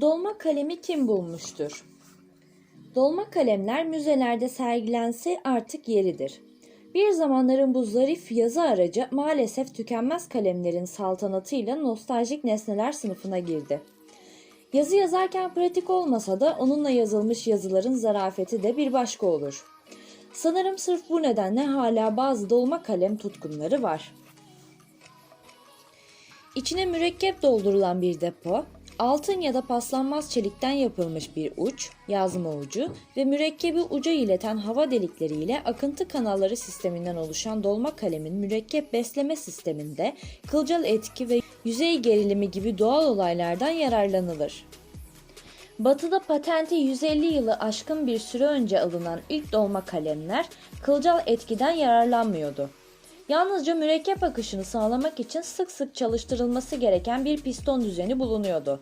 Dolma kalemi kim bulmuştur? Dolma kalemler müzelerde sergilense artık yeridir. Bir zamanların bu zarif yazı aracı maalesef tükenmez kalemlerin saltanatıyla nostaljik nesneler sınıfına girdi. Yazı yazarken pratik olmasa da onunla yazılmış yazıların zarafeti de bir başka olur. Sanırım sırf bu nedenle hala bazı dolma kalem tutkunları var. İçine mürekkep doldurulan bir depo, altın ya da paslanmaz çelikten yapılmış bir uç, yazma ucu ve mürekkebi uca ileten hava delikleriyle akıntı kanalları sisteminden oluşan dolma kalemin mürekkep besleme sisteminde kılcal etki ve yüzey gerilimi gibi doğal olaylardan yararlanılır. Batı'da patenti 150 yılı aşkın bir süre önce alınan ilk dolma kalemler kılcal etkiden yararlanmıyordu. Yalnızca mürekkep akışını sağlamak için sık sık çalıştırılması gereken bir piston düzeni bulunuyordu.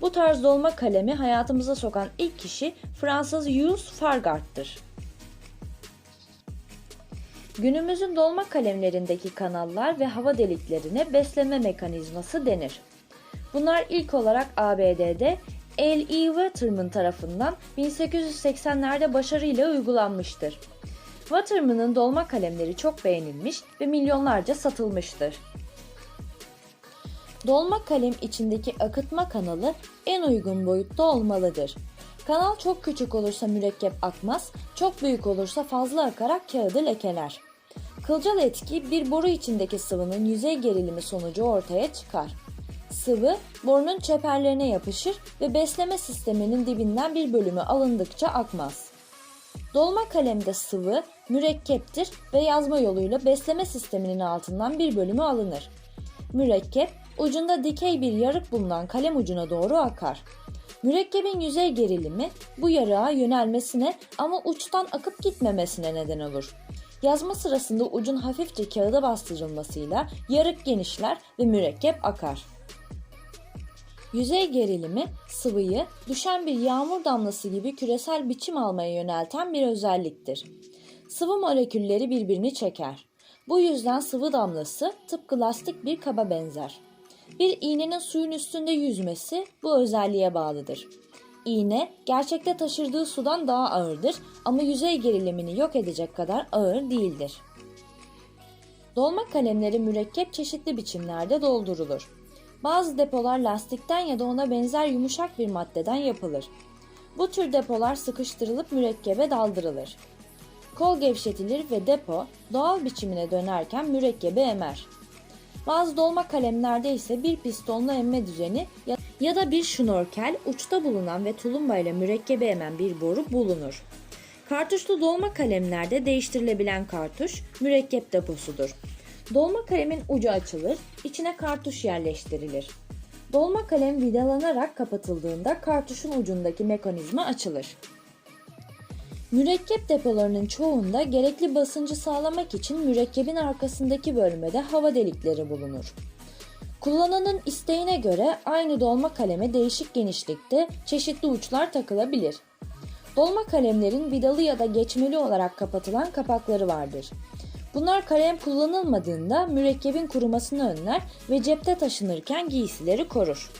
Bu tarz dolma kalemi hayatımıza sokan ilk kişi Fransız Jules Fargard'tır. Günümüzün dolma kalemlerindeki kanallar ve hava deliklerine besleme mekanizması denir. Bunlar ilk olarak ABD'de L. E. Waterman tarafından 1880'lerde başarıyla uygulanmıştır. Waterman'ın dolma kalemleri çok beğenilmiş ve milyonlarca satılmıştır. Dolma kalem içindeki akıtma kanalı en uygun boyutta olmalıdır. Kanal çok küçük olursa mürekkep akmaz, çok büyük olursa fazla akarak kağıdı lekeler. Kılcal etki bir boru içindeki sıvının yüzey gerilimi sonucu ortaya çıkar. Sıvı borunun çeperlerine yapışır ve besleme sisteminin dibinden bir bölümü alındıkça akmaz. Dolma kalemde sıvı, mürekkeptir ve yazma yoluyla besleme sisteminin altından bir bölümü alınır. Mürekkep, ucunda dikey bir yarık bulunan kalem ucuna doğru akar. Mürekkebin yüzey gerilimi bu yarığa yönelmesine ama uçtan akıp gitmemesine neden olur. Yazma sırasında ucun hafifçe kağıda bastırılmasıyla yarık genişler ve mürekkep akar. Yüzey gerilimi sıvıyı düşen bir yağmur damlası gibi küresel biçim almaya yönelten bir özelliktir. Sıvı molekülleri birbirini çeker. Bu yüzden sıvı damlası tıpkı lastik bir kaba benzer. Bir iğnenin suyun üstünde yüzmesi bu özelliğe bağlıdır. İğne gerçekte taşırdığı sudan daha ağırdır ama yüzey gerilimini yok edecek kadar ağır değildir. Dolma kalemleri mürekkep çeşitli biçimlerde doldurulur. Bazı depolar lastikten ya da ona benzer yumuşak bir maddeden yapılır. Bu tür depolar sıkıştırılıp mürekkebe daldırılır. Kol gevşetilir ve depo doğal biçimine dönerken mürekkebi emer. Bazı dolma kalemlerde ise bir pistonlu emme düzeni ya- da bir şnorkel uçta bulunan ve tulumbayla mürekkebi emen bir boru bulunur. Kartuşlu dolma kalemlerde değiştirilebilen kartuş mürekkep deposudur. Dolma kalemin ucu açılır, içine kartuş yerleştirilir. Dolma kalem vidalanarak kapatıldığında kartuşun ucundaki mekanizma açılır. Mürekkep depolarının çoğunda gerekli basıncı sağlamak için mürekkebin arkasındaki bölmede hava delikleri bulunur. Kullananın isteğine göre aynı dolma kaleme değişik genişlikte çeşitli uçlar takılabilir. Dolma kalemlerin vidalı ya da geçmeli olarak kapatılan kapakları vardır. Bunlar kalem kullanılmadığında mürekkebin kurumasını önler ve cepte taşınırken giysileri korur.